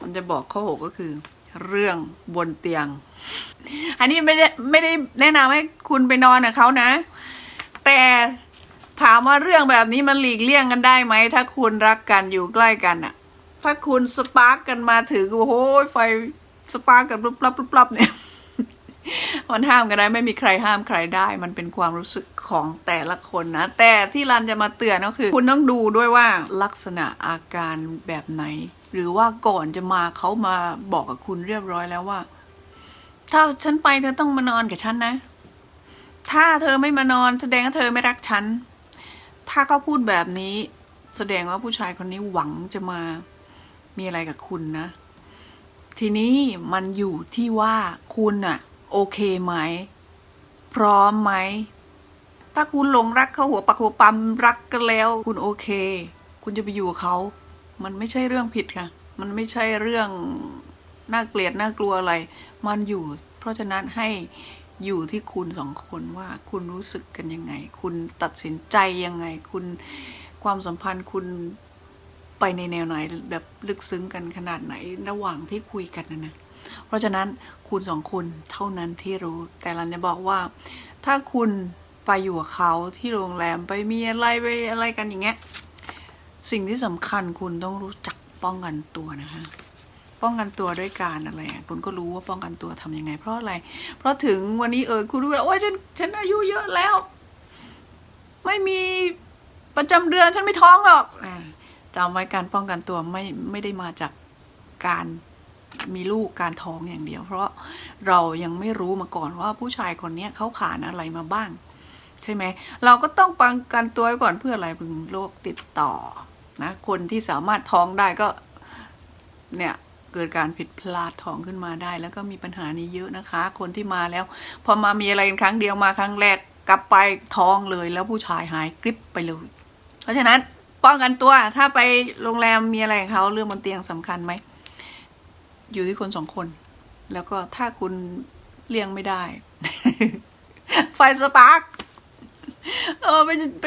มันจะบอกข้อหกก็คือ เรื่องบนเตียง อันนี้ไม่ได้ไม่ได้แนะนำให้คุณไปนอนกับเขานะ แต่ถามว่าเรื่องแบบนี้มันหลีกเลี่ยงกันได้ไหม ถ้าคุณรักกันอยู่ใกล้กันอะถ้าคุณสปาร์กกันมาถึงโอ้โหไฟสปาร์กกันปลับปลับลับเนี่ยมันห้ามกันได้ไม่มีใครห้ามใครได้ มันเป็นความรู้สึกของแต่ละคนนะ แต่ที่รันจะมาเตือนก็คือ คุณต้องดูด้วยว่าลักษณะอาการแบบไหน หรือว่าก่อนจะมาเขามาบอกกับคุณเรียบร้อยแล้วว่า ถ้าฉันไปเธอต้องมานอนกับฉันนะ ถ้าเธอไม่มานอนแสดงว่าเธอไม่รักฉัน ถ้าเขาพูดแบบนี้ แสดงว่าผู้ชายคนนี้หวังจะมา มีอะไรกับคุณนะ ทีนี้มันอยู่ที่ว่าคุณอะโอเคไหม พร้อมไหม ถ้าคุณหลงรักเขาหัวปักหัวปั๊มรักกันแล้ว คุณโอเค คุณจะไปอยู่กับเขา มันไม่ใช่เรื่องผิดค่ะ มันไม่ใช่เรื่องน่าเกลียดน่ากลัวอะไร มันอยู่ เพราะฉะนั้นให้อยู่ที่คุณสองคนว่าคุณรู้สึกกันยังไง คุณตัดสินใจยังไง คุณความสัมพันธ์คุณไปในแนวไหนแบบลึกซึ้งกันขนาดไหนระหว่างที่คุยกันนะนะเพราะฉะนั้นคุณสองคนเท่านั้นที่รู้ แต่เรันจะบอกว่า ถ้าคุณไปอยู่กับเขาที่โรงแรมไปมีอะไรไปอะไรกันอย่างเงี้ย สิ่งที่สำคัญคุณต้องรู้จักป้องกันตัวนะคะ ป้องกันตัวด้วยการอะไรอะคุณก็รู้ว่าป้องกันตัวทำยังไง เพราะอะไร เพราะถึงวันนี้เออคุณรู้แล้วโอ้ยฉันฉันอายุเยอะแล้ว ไม่มีประจำเดือนฉันไม่ท้องหรอกจำไว้การป้องกันตัวไม่ไม่ได้มาจากการมีลูกการท้องอย่างเดียว เพราะเรายังไม่รู้มาก่อนว่าผู้ชายคนเนี้ยเขาผ่านอะไรมาบ้าง ใช่ไหม เราก็ต้องป้องกันตัวไว้ก่อนเพื่ออะไรพึงโรคติดต่อ นะคนที่สามารถท้องได้ก็เนี่ยเกิดการผิดพลาดท้องขึ้นมาได้ แล้วก็มีปัญหานี้เยอะนะคะ คนที่มาแล้ว พอมามีอะไรครั้งเดียวมาครั้งแรกกลับไปท้องเลย แล้วผู้ชายหายกริบไปเลย เพราะฉะนั้นป้องกันตัวถ้าไปโรงแรมมีอะไรเขาเรื่องบนเตียงสำคัญไหมอยู่ที่คนสองคน แล้วก็ถ้าคุณเลี่ยงไม่ได้ ไฟสปาร์ก เออไปไป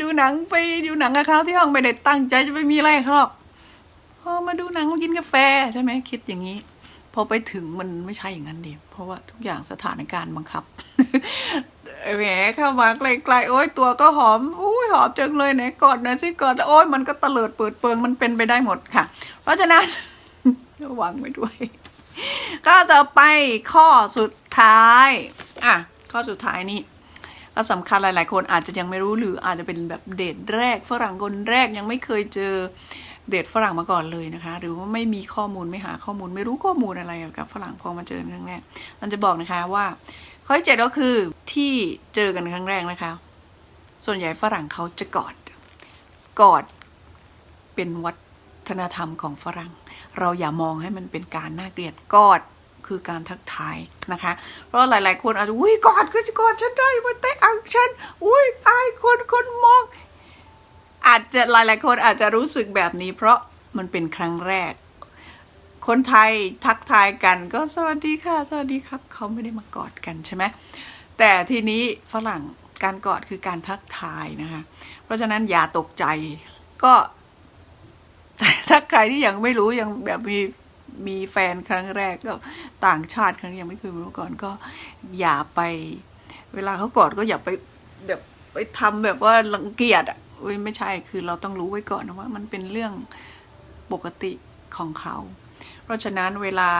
ดูหนังไปดูหนังกับเขาที่ห้องไม่ได้ตั้งใจจะไปมีอะไรเขาหรอกพอมาดูหนังมากินกาแฟใช่ไหมคิดอย่างนี้ พอไปถึงมันไม่ใช่อย่างนั้นเดีเพราะว่าทุกอย่างสถานการณ์บังคับแหมเข้ามาไกลๆโอ้ยตัวก็หอมอุ้ยหอมจังเลยไหนกอดหน่อยสิกอดโอ้ยมันก็ตะเลิดเปิดเปิงมันเป็นไปได้หมดค่ะ เพราะฉะนั้นระวังไว้ด้วย ก็จะไปข้อสุดท้าย อะ ข้อสุดท้ายนี่ ก็สำคัญหลาย ๆ คนอาจจะยังไม่รู้หรืออาจจะเป็นแบบเดทแรก ฝรั่งคนแรกยังไม่เคยเจอเดทฝรั่งมาก่อนเลยนะคะ หรือว่าไม่มีข้อมูลไม่หาข้อมูลไม่รู้ข้อมูลอะไรกับฝรั่งพอมาเจอครั้งแรกมันจะบอกนะคะว่าข้อที่เจ็ดก็คือที่เจอกันครั้งแรกนะคะ ส่วนใหญ่ฝรั่งเขาจะกอดกอดเป็นวัฒนธรรมของฝรั่ง เราอย่ามองให้มันเป็นการน่าเกลียดกอด คือการทักทายนะคะ เพราะหลาย ๆ คนอาจจะอุ้ยกอดก็จะกอดฉันได้มาเตะอังฉันอุ้ยอายคนคนมอง อาจจะหลาย ๆ คนอาจจะรู้สึกแบบนี้ เพราะมันเป็นครั้งแรก คนไทยทักทายกันก็สวัสดีค่ะ สวัสดีครับ เขาไม่ได้มากอดกันใช่ไหมแต่ทีนี้ฝรั่งการกอดคือการทักทายนะคะ เพราะฉะนั้นอย่าตกใจก็ถ้าใครที่ยังไม่รู้ยังแบบมี มีแฟนครั้งแรกก็ต่างชาติครั้งยังไม่เคยรู้มาก่อนก็อย่าไป เวลาเขากอดก็อย่าไปแบบไปทำแบบว่ารังเกียจอะเว้ยไม่ใช่คือเราต้องรู้ไว้ก่อนนะว่ามันเป็นเรื่องปกติของเขา เพราะฉะนั้นเวลา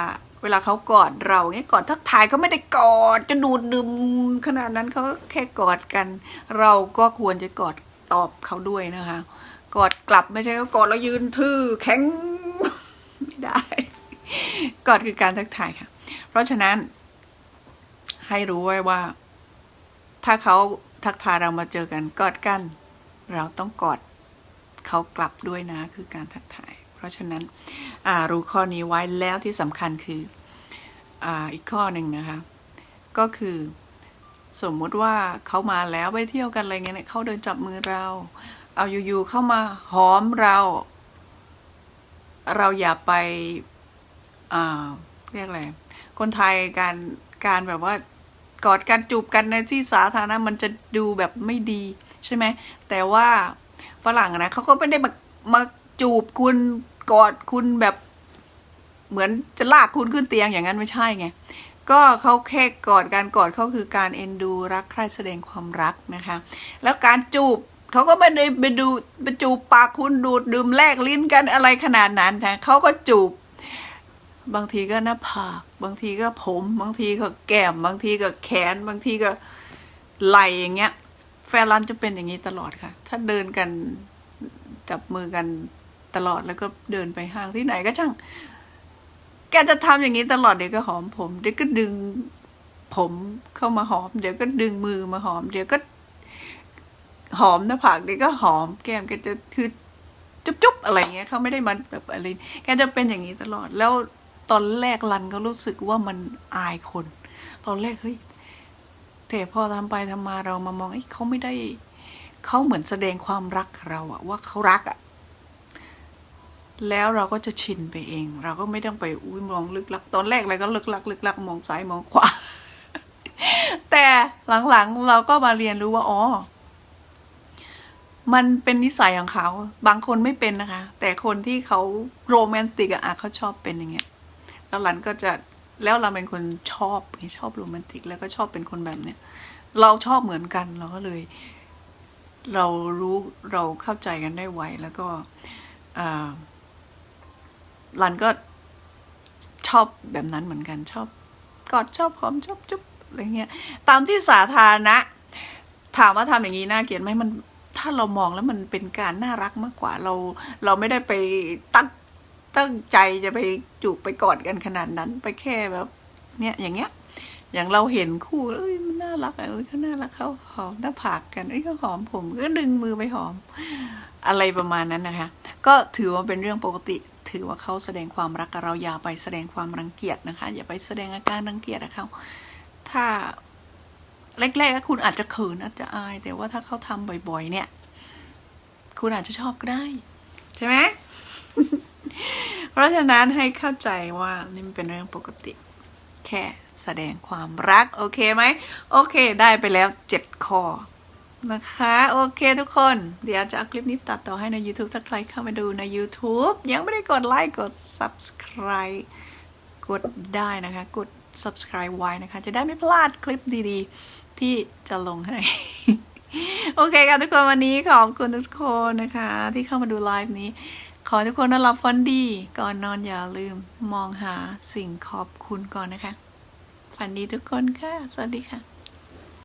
เวลาเขากอดเราเนี่ยกอดทักทายก็ไม่ได้กอดจะดูดดื่มขนาดนั้นเขาก็แค่กอดกัน เราก็ควรจะกอดตอบเขาด้วยนะคะ กอดกลับไม่ใช่ก็กอดแล้วยืนทื่อแข็งไม่ได้ กอดคือการทักทายค่ะ เพราะฉะนั้นให้รู้ไว้ว่า ถ้าเขาทักทายเรามาเจอกันกอดกัน เราต้องกอดเขากลับด้วยนะคือการทักทาย เพราะฉะนั้นรู้ข้อนี้ไว้แล้วที่สำคัญคือออีกข้อหนึ่งนะคะ ก็คือสมมติว่าเขามาแล้วไปเที่ยวกันอะไรเงี้ยเนี่ยเขาเดินจับมือเรา เอาอยู่ๆเข้ามาหอมเรา เราอย่าไป เรียกอะไร คนไทยการการแบบว่ากอดกันจูบกันในที่สาธารณะมันจะดูแบบไม่ดีใช่ไหม แต่ว่าฝรั่งนะเขาก็ไม่ได้มามาจูบคุณกอดคุณแบบเหมือนจะลากคุณขึ้นเตียงอย่างนั้นไม่ใช่ไง ก็เขาแค่กอดการกอดเขาคือการเอ็นดูรักใคร่แสดงความรักนะคะ แล้วการจูบเขาก็ไม่ได้ไปดูไปจูบปากคุณดูดดื่มแลกลิ้นกันอะไรขนาดนั้นค่ะเขาก็จูบ บางทีก็หน้าผาก บางทีก็ผม บางทีก็แก้ม บางทีก็แขน บางทีก็ไหล่อย่างเงี้ย แฟนรันจะเป็นอย่างนี้ตลอดค่ะ ถ้าเดินกันจับมือกันตลอดแล้วก็เดินไปห้างที่ไหนก็ช่าง แกจะทำอย่างนี้ตลอดเดี๋ยวก็หอมผม เดี๋ยวก็ดึงผมเข้ามาหอม เดี๋ยวก็ดึงมือมาหอม เดี๋ยวก็หอมหน้าผากเดี๋ยวก็หอม แก้มแกจะคือจุ๊บๆอะไรเงี้ยเขาไม่ได้มันแบบอะไรแกจะเป็นอย่างนี้ตลอดแล้ว ตอนแรกรันก็รู้สึกว่ามันอายคน ตอนแรกเฮ้ยแต่พอทำไปทำมาเรามามองเอ้เขาไม่ได้เขาเหมือนแสดงความรักเราอะว่าเขารักอะแล้วเราก็จะชินไปเอง เราก็ไม่ต้องไปอุ้ยมองลึกลัก ตอนแรกเลยก็ลึกลัก ลึกลักมองซ้ายมองขวาแต่หลังๆเราก็มาเรียนรู้ว่าอ๋อมันเป็นนิสัยของเขา บางคนไม่เป็นนะคะ แต่คนที่เขาโรแมนติกอะอะเขาชอบเป็นอย่างเงี้ย แล้วหลันก็จะแล้วเราเป็นคนชอบชอบโรแมนติก แล้วก็ชอบเป็นคนแบบเนี้ยเราชอบเหมือนกันเราก็เลย เรารู้เราเข้าใจกันได้ไวแล้วก็อ่ารันก็ชอบแบบนั้นเหมือนกันชอบกอดชอบหอมชอบจุ๊บอะไรเงี้ยตามที่สาธารณะ ถามว่าทำอย่างนี้น่าเกลียดไหมมัน ถ้าเรามองแล้วมันเป็นการน่ารักมากกว่าเรา เราไม่ได้ไปตั้ง ตั้งใจจะไปจูบไปกอดกันขนาดนั้น ไปแค่แบบ เนี่ยอย่างเงี้ย อย่างเราเห็นคู่แล้วเอ้ยมันน่ารักอะเอ้ยเขาน่ารักเขาหอมหน้าผากกันเอ้ยเขาหอมผมก็ดึงมือไปหอม อะไรประมาณนั้นนะคะ ก็ถือว่าเป็นเรื่องปกติ ถือว่าเขาแสดงความรักกับเราอย่าไปแสดงความรังเกียจนะคะ อย่าไปแสดงอาการรังเกียจกับเขาถ้าแรกๆคุณอาจจะเขินอาจจะอาย แต่ว่าถ้าเขาทำบ่อย ๆ เนี่ย คุณอาจจะชอบก็ได้ ใช่ไหม เพราะฉะนั้นให้เข้าใจว่านี่มันเป็นเรื่องปกติ แค่แสดงความรัก โอเคไหมโอเคได้ไปแล้วเจ็ดข้อนะคะ โอเคทุกคน เดี๋ยวจะเอาคลิปนี้ตัดต่อให้ใน YouTube ถ้าใครเข้ามาดูใน YouTube ยังไม่ได้กดไลค์กด Subscribe กดได้นะคะ กด Subscribe ไว้นะคะ จะได้ไม่พลาดคลิปดีๆ ที่จะลงให้ โอเคค่ะทุกคนวันนี้ขอบคุณทุกคนนะคะ ที่เข้ามาดูไลฟ์นี้ ขอให้ทุกคนนอนหลับฝันดี ก่อนนอนอย่าลืมมองหาสิ่งขอบคุณก่อนนะคะ ฝันดีทุกคนค่ะ สวัสดีค่ะ